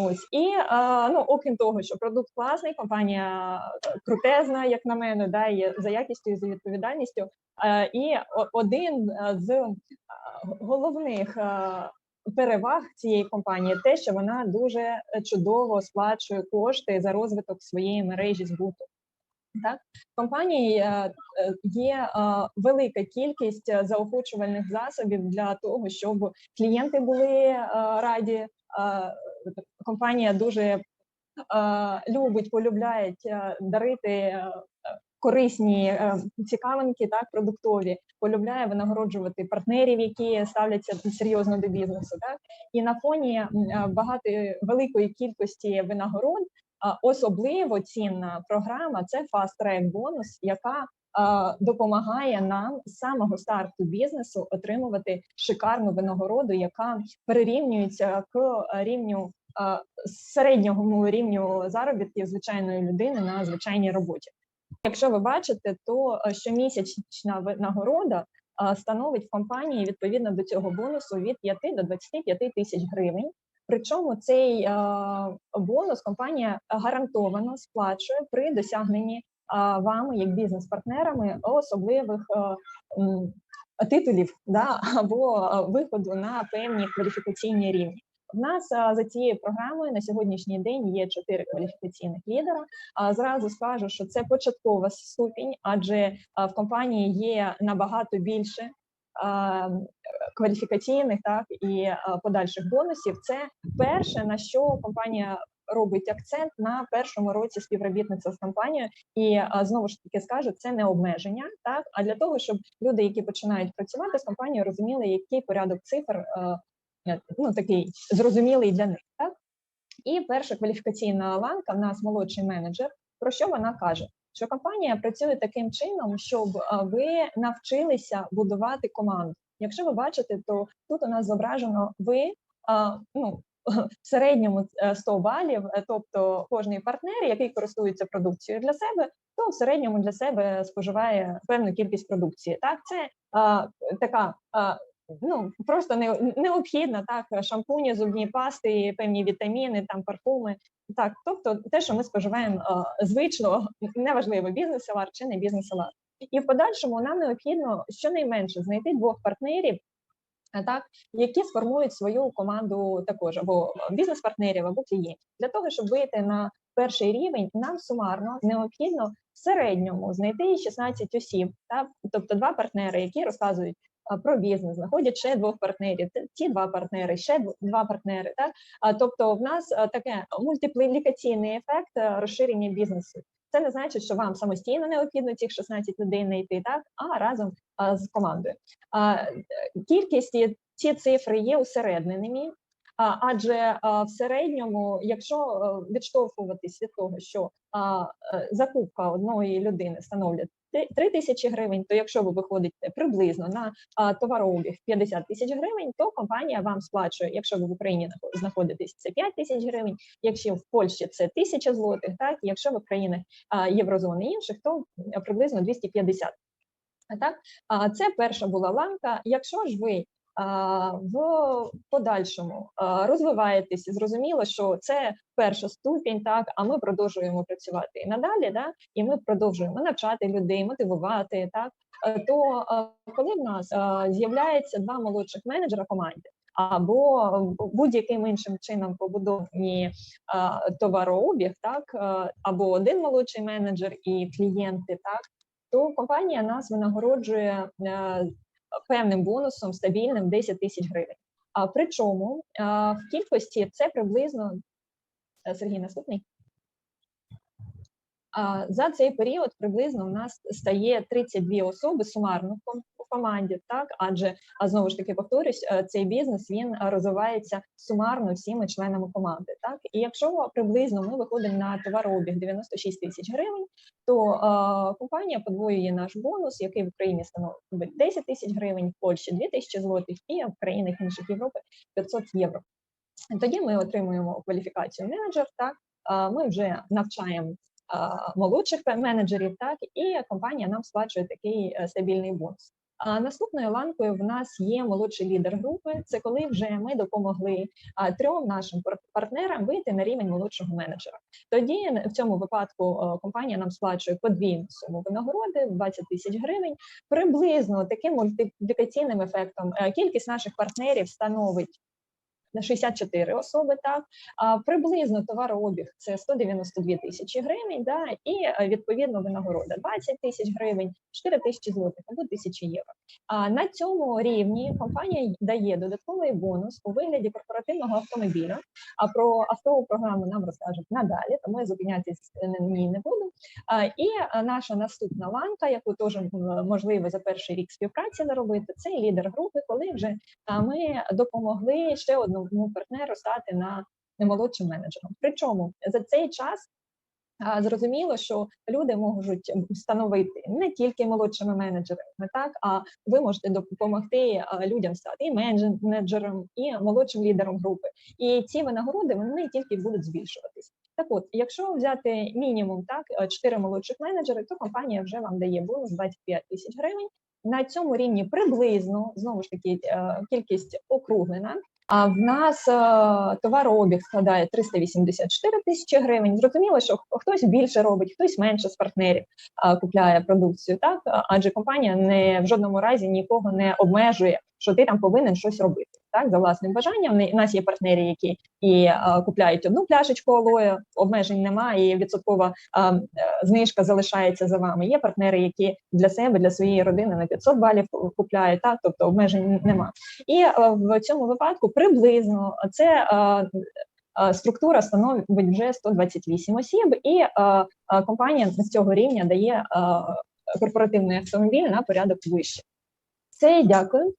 Ось і а, ну, окрім того, що продукт класний, компанія е, крутезна, як на мене, да, і за якістю і за відповідальністю. Е, і один е, з е, головних е, переваг цієї компанії те, що вона дуже чудово сплачує кошти за розвиток своєї мережі збуту. Так, компанії е, е, є е, велика кількість е, заохочувальних засобів для того, щоб клієнти були е, раді. Компанія дуже е, любить, полюбляє е, дарити е, корисні цікавинки, так продуктові, полюбляє винагороджувати партнерів, які ставляться серйозно до бізнесу. Так і на фоні багато великої кількості винагород. Особливо цінна програма це Fast Track бонус, яка допомагає нам з самого старту бізнесу отримувати шикарну винагороду, яка перерівнюється к рівню середнього рівню заробітків звичайної людини на звичайній роботі. Якщо ви бачите, то е, щомісячна винагорода становить в компанії відповідно до цього бонусу від 5 до 25 тисяч гривень. Причому цей бонус компанія гарантовано сплачує при досягненні вами, як бізнес-партнерами, особливих е, титулів да, або е, виходу на певні кваліфікаційні рівні. В нас за цією програмою на сьогоднішній день є чотири кваліфікаційних лідера. А зразу скажу, що це початкова ступінь, адже в компанії є набагато більше кваліфікаційних так і подальших бонусів. Це перше на що компанія робить акцент на першому році співробітництва з компанією, і знову ж таки скажу, це не обмеження, так а для того, щоб люди, які починають працювати з компанією, розуміли, який порядок цифр ну такий зрозумілий для них, так. І перша кваліфікаційна ланка в нас молодший менеджер. Про що вона каже? Що компанія працює таким чином, щоб е, ви навчилися будувати команду. Якщо ви бачите, то тут у нас зображено ви ну, в середньому е, 100 балів, е, тобто кожний партнер, який користується продукцією для себе, то в середньому для себе споживає певну кількість продукції. Так, це така. Ну просто не необхідна так шампуні, зубні пасти, певні вітаміни, там парфуми. Так, тобто те, що ми споживаємо а, звично, неважливо бізнес-селар чи не бізнес-селар. І в подальшому нам необхідно щонайменше знайти двох партнерів, так які сформують свою команду також або бізнес-партнерів, або клієнтів для того, щоб вийти на перший рівень, нам сумарно необхідно в середньому знайти 16 осіб, так тобто два партнери, які розказують. Про бізнес знаходять ще двох партнерів. Ті два партнери, ще два партнери. Так тобто, в нас таке мультиплікаційний ефект розширення бізнесу. Це не значить, що вам самостійно необхідно цих 16 людей знайти, так а разом з командою. Е, кількість ці цифри є усередненими, адже в середньому, якщо е, відштовхуватись від того, що е, закупка одної людини становлять 3 тисячі гривень, то якщо ви виходите приблизно на товарообіг 50 тисяч гривень, то компанія вам сплачує, якщо ви в Україні знаходитесь, це 5 тисяч гривень, якщо в Польщі це 1000 злотих, так, якщо в країнах Єврозони і інших, то приблизно 250. А Так, а це перша була ланка. Якщо ж ви в подальшому а, розвиваєтесь, зрозуміло, що це перша ступінь, так а ми продовжуємо працювати і надалі, да, і ми продовжуємо навчати людей, мотивувати, так е, то коли в нас з'являється два молодших менеджера команди. Або будь-яким іншим чином побудовані товарообіг, так або один молодший менеджер і клієнти, так то компанія нас винагороджує е, певним бонусом стабільним 10 тисяч гривень. А причому в кількості це приблизно Е, Сергій наступний. За цей період приблизно в нас стає 32 особи сумарно команді, так адже а знову ж таки повторюсь, е, цей бізнес він е, розвивається сумарно всіми членами команди. Так і якщо приблизно ми виходимо на товарообіг 96 тисяч гривень, то е, компанія подвоює наш бонус, який в Україні становить 10 тисяч гривень, в Польщі 2 тисячі злотих, і в країнах інших Європи 500 євро. Тоді ми отримуємо кваліфікацію менеджер. Так а, ми вже навчаємо молодших менеджерів, так і компанія нам сплачує такий е, стабільний бонус. А наступною ланкою в нас є молодший лідер групи. Це коли вже ми допомогли трьом нашим пар- партнерам вийти на рівень молодшого менеджера. Тоді в цьому випадку компанія нам сплачує подвійну суму винагороди 20 тисяч гривень. Приблизно таким мультиплікаційним ефектом е, кількість наших партнерів становить. На 64 особи, так приблизно товарообіг це 192 тисячі гривень, да, і е, відповідно винагорода 20 тисяч гривень, 4 тисячі злотих або тисячі євро. А на цьому рівні компанія дає додатковий бонус у вигляді корпоративного автомобіля. А про автову програму нам розкажуть надалі, тому я зупинятись на ній не буду. І наша наступна ланка, яку теж можливо за перший рік співпраці заробити, це лідер групи, коли вже ми допомогли ще одному партнеру стати на молодшим менеджером. Причому за цей час. Зрозуміло, що люди можуть встановити не тільки молодшими менеджерами, так а ви можете допомогти людям стати і менеджером, і молодшим лідером групи. І ці винагороди вони тільки будуть збільшуватись. Так от, якщо взяти мінімум так 4 молодших менеджери, то компанія вже вам дає бонус 25 тисяч гривень. На цьому рівні приблизно знову ж таки е, кількість округлена. А в нас е, товарообіг складає 384 тисячі гривень. Зрозуміло, що хтось більше робить, хтось менше з партнерів е, купляє продукцію. Так адже компанія не в жодному разі нікого не обмежує, що ти там повинен щось робити. Так, за власним бажанням. У нас є партнери, які і е, купляють одну пляшечку алою, обмежень немає, і відсоткова е, знижка залишається за вами. Є партнери, які для себе, для своєї родини на 500 балів купляють, так, тобто обмежень немає. І е, в цьому випадку приблизно це структура становить вже 128 осіб, і е, компанія з цього рівня дає е, корпоративний автомобіль на порядок вище. Це дякую.